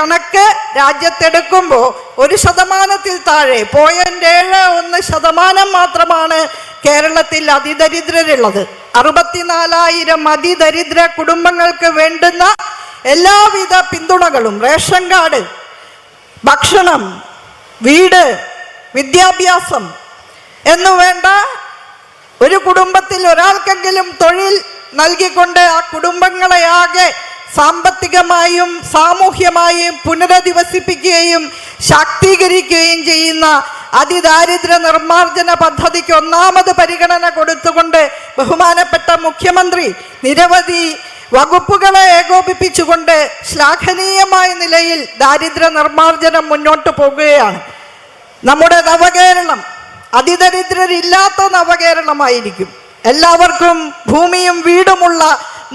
കണക്ക് രാജ്യത്തെടുക്കുമ്പോൾ ഒരു ശതമാനത്തിൽ താഴെ പോയിന്റ് ഏഴ് ഒന്ന് ശതമാനം മാത്രമാണ് കേരളത്തിൽ അതിദരിദ്രരുള്ളത്. അറുപത്തിനാലായിരം അതിദരിദ്ര കുടുംബങ്ങൾക്ക് വേണ്ടുന്ന എല്ലാവിധ പിന്തുണകളും റേഷൻ കാർഡ് ഭക്ഷണം വീട് വിദ്യാഭ്യാസം എന്നു വേണ്ട ഒരു കുടുംബത്തിൽ ഒരാൾക്കെങ്കിലും തൊഴിൽ നൽകിക്കൊണ്ട് ആ കുടുംബങ്ങളെ ആകെ സാമ്പത്തികമായും സാമൂഹ്യമായും പുനരധിവസിപ്പിക്കുകയും ശാക്തീകരിക്കുകയും ചെയ്യുന്ന അതിദാരിദ്ര്യ നിർമ്മാർജന പദ്ധതിക്ക് ഒന്നാമത് പരിഗണന കൊടുത്തുകൊണ്ട് ബഹുമാനപ്പെട്ട മുഖ്യമന്ത്രി നിരവധി വകുപ്പുകളെ ഏകോപിപ്പിച്ചുകൊണ്ട് ശ്ലാഘനീയമായ നിലയിൽ ദാരിദ്ര്യ നിർമ്മാർജനം മുന്നോട്ട് പോകുകയാണ്. നമ്മുടെ നവകേരളം അതിദരിദ്രരില്ലാത്ത നവകേരളമായിരിക്കും. എല്ലാവർക്കും ഭൂമിയും വീടുമുള്ള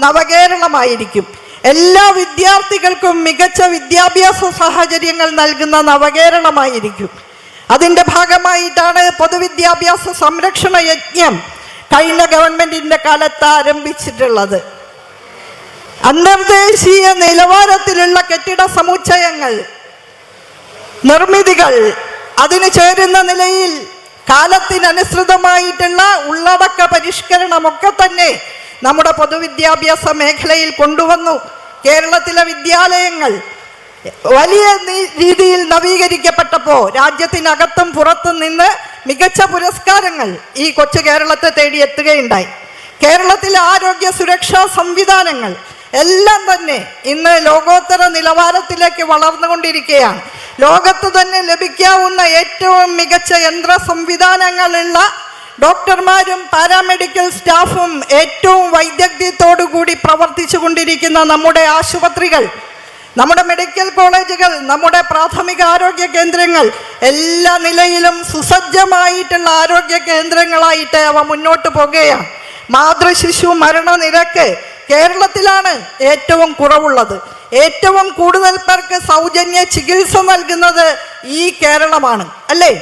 നവകേരളമായിരിക്കും. എല്ലാ വിദ്യാർത്ഥികൾക്കും മികച്ച വിദ്യാഭ്യാസ സാഹചര്യങ്ങൾ നൽകുന്ന നവകേരളമായിരിക്കും. അതിന്റെ ഭാഗമായിട്ടാണ് പൊതുവിദ്യാഭ്യാസ സംരക്ഷണ യജ്ഞം കഴിഞ്ഞ ഗവൺമെന്റിന്റെ കാലത്ത് ആരംഭിച്ചിട്ടുള്ളത്. അന്തർദേശീയ നിലവാരത്തിലുള്ള കെട്ടിട സമുച്ചയങ്ങൾ നിർമ്മിതികൾ അതിന് ചേരുന്ന നിലയിൽ കാലത്തിനനുസൃതമായിട്ടുള്ള ഉള്ളടക്ക പരിഷ്കരണമൊക്കെ തന്നെ നമ്മുടെ പൊതുവിദ്യാഭ്യാസ മേഖലയിൽ കൊണ്ടുവന്നു. കേരളത്തിലെ വിദ്യാലയങ്ങൾ വലിയ രീതിയിൽ നവീകരിക്കപ്പെട്ടപ്പോൾ രാജ്യത്തിനകത്തും പുറത്തും നിന്ന് മികച്ച പുരസ്കാരങ്ങൾ ഈ കൊച്ചു കേരളത്തെ തേടി എത്തുകയുണ്ടായി. കേരളത്തിലെ ആരോഗ്യ സുരക്ഷാ സംവിധാനങ്ങൾ എല്ലാം തന്നെ ഇന്ന് ലോകോത്തര നിലവാരത്തിലേക്ക് വളർന്നുകൊണ്ടിരിക്കുകയാണ്. ലോകത്ത് തന്നെ ലഭിക്കാവുന്ന ഏറ്റവും മികച്ച യന്ത്ര സംവിധാനങ്ങളുള്ള ഡോക്ടർമാരും പാരാമെഡിക്കൽ സ്റ്റാഫും ഏറ്റവും വൈദഗ്ധ്യത്തോടുകൂടി പ്രവർത്തിച്ചു കൊണ്ടിരിക്കുന്ന നമ്മുടെ ആശുപത്രികൾ നമ്മുടെ മെഡിക്കൽ കോളേജുകൾ നമ്മുടെ പ്രാഥമിക ആരോഗ്യ കേന്ദ്രങ്ങൾ എല്ലാ നിലയിലും സുസജ്ജമായിട്ടുള്ള ആരോഗ്യ കേന്ദ്രങ്ങളായിട്ട് അവ മുന്നോട്ട് പോകുകയാണ്. മാതൃശിശു മരണനിരക്ക് കേരളത്തിലാണ് ഏറ്റവും കുറവുള്ളത്. ഏറ്റവും കൂടുതൽ പേർക്ക് സൗജന്യ ചികിത്സ നൽകുന്നത് ഈ കേരളമാണ് അല്ലേ?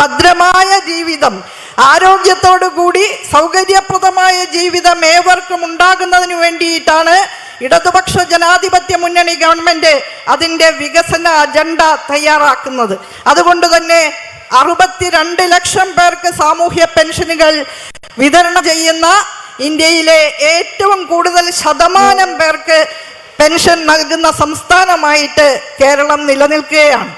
ഭദ്രമായ ജീവിതം ആരോഗ്യത്തോടു കൂടി സൗകര്യപ്രദമായ ജീവിതം ഏവർക്കും ഉണ്ടാകുന്നതിന് വേണ്ടിയിട്ടാണ് ഇടതുപക്ഷ ജനാധിപത്യ മുന്നണി ഗവൺമെന്റ് അതിന്റെ വികസന അജണ്ട തയ്യാറാക്കുന്നത്. അതുകൊണ്ട് തന്നെ അറുപത്തിരണ്ട് ലക്ഷം പേർക്ക് സാമൂഹ്യ പെൻഷനുകൾ വിതരണം ചെയ്യുന്ന ഇന്ത്യയിലെ ഏറ്റവും കൂടുതൽ ശതമാനം പേർക്ക് പെൻഷൻ നൽകുന്ന സംസ്ഥാനമായിട്ട് കേരളം നിലനിൽക്കുകയാണ്.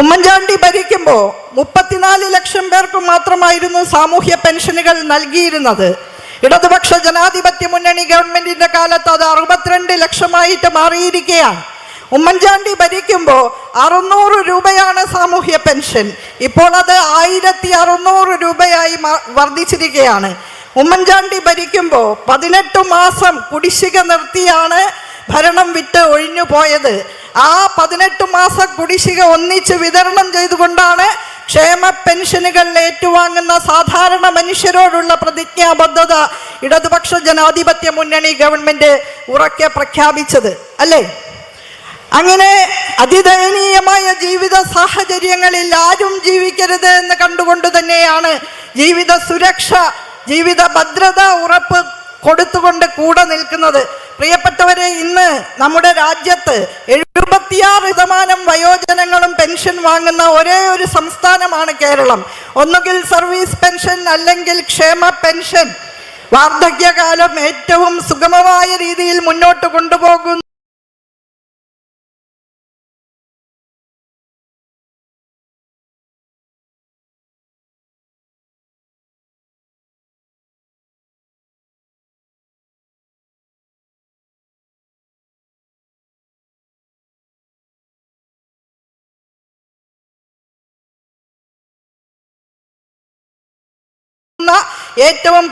ഉമ്മൻചാണ്ടി ഭരിക്കുമ്പോൾ മുപ്പത്തിനാല് ലക്ഷം പേർക്ക് മാത്രമായിരുന്നു സാമൂഹ്യ പെൻഷനുകൾ നൽകിയിരുന്നത്. ഇടതുപക്ഷ ജനാധിപത്യ മുന്നണി ഗവൺമെന്റിന്റെ കാലത്ത് അത് അറുപത്തിരണ്ട് ലക്ഷമായിട്ട് മാറിയിരിക്കുകയാണ്. ഉമ്മൻചാണ്ടി ഭരിക്കുമ്പോൾ അറുന്നൂറ് രൂപയാണ് സാമൂഹ്യ പെൻഷൻ. ഇപ്പോൾ അത് ആയിരത്തി അറുന്നൂറ് രൂപയായി വർദ്ധിച്ചിരിക്കുകയാണ്. ഉമ്മൻചാണ്ടി ഭരിക്കുമ്പോൾ പതിനെട്ട് മാസം കുടിശ്ശിക നിർത്തിയാണ് ഭരണം വിട്ട് ഒഴിഞ്ഞു പോയത് ആ പതിനെട്ട് മാസ കുടിശ്ശിക ഒന്നിച്ച് വിതരണം ചെയ്തുകൊണ്ടാണ് ക്ഷേമ പെൻഷനുകൾ ഏറ്റുവാങ്ങുന്ന സാധാരണ മനുഷ്യരോടുള്ള പ്രതിജ്ഞാബദ്ധത ഇടതുപക്ഷ ജനാധിപത്യ മുന്നണി ഗവൺമെന്റ് ഉറക്കെ പ്രഖ്യാപിച്ചത് അല്ലേ? അങ്ങനെ അതിദയനീയമായ ജീവിത സാഹചര്യങ്ങളിൽ ആരും ജീവിക്കരുത് എന്ന് കണ്ടുകൊണ്ട് തന്നെയാണ് ജീവിത സുരക്ഷ ജീവിത ഭദ്രത ഉറപ്പ് കൊടുത്തുകൊണ്ട് കൂടെ നിൽക്കുന്നത്. പ്രിയപ്പെട്ടവരെ ഇന്ന് നമ്മുടെ രാജ്യത്ത് എഴുപത്തിയാറ് ശതമാനം വയോജനങ്ങളും പെൻഷൻ വാങ്ങുന്ന ഒരേ ഒരു സംസ്ഥാനമാണ് കേരളം. ഒന്നുകിൽ സർവീസ് പെൻഷൻ അല്ലെങ്കിൽ ക്ഷേമ പെൻഷൻ. വാർദ്ധക്യകാലം ഏറ്റവും സുഗമമായ രീതിയിൽ മുന്നോട്ട് കൊണ്ടുപോകുന്നു ഏറ്റവും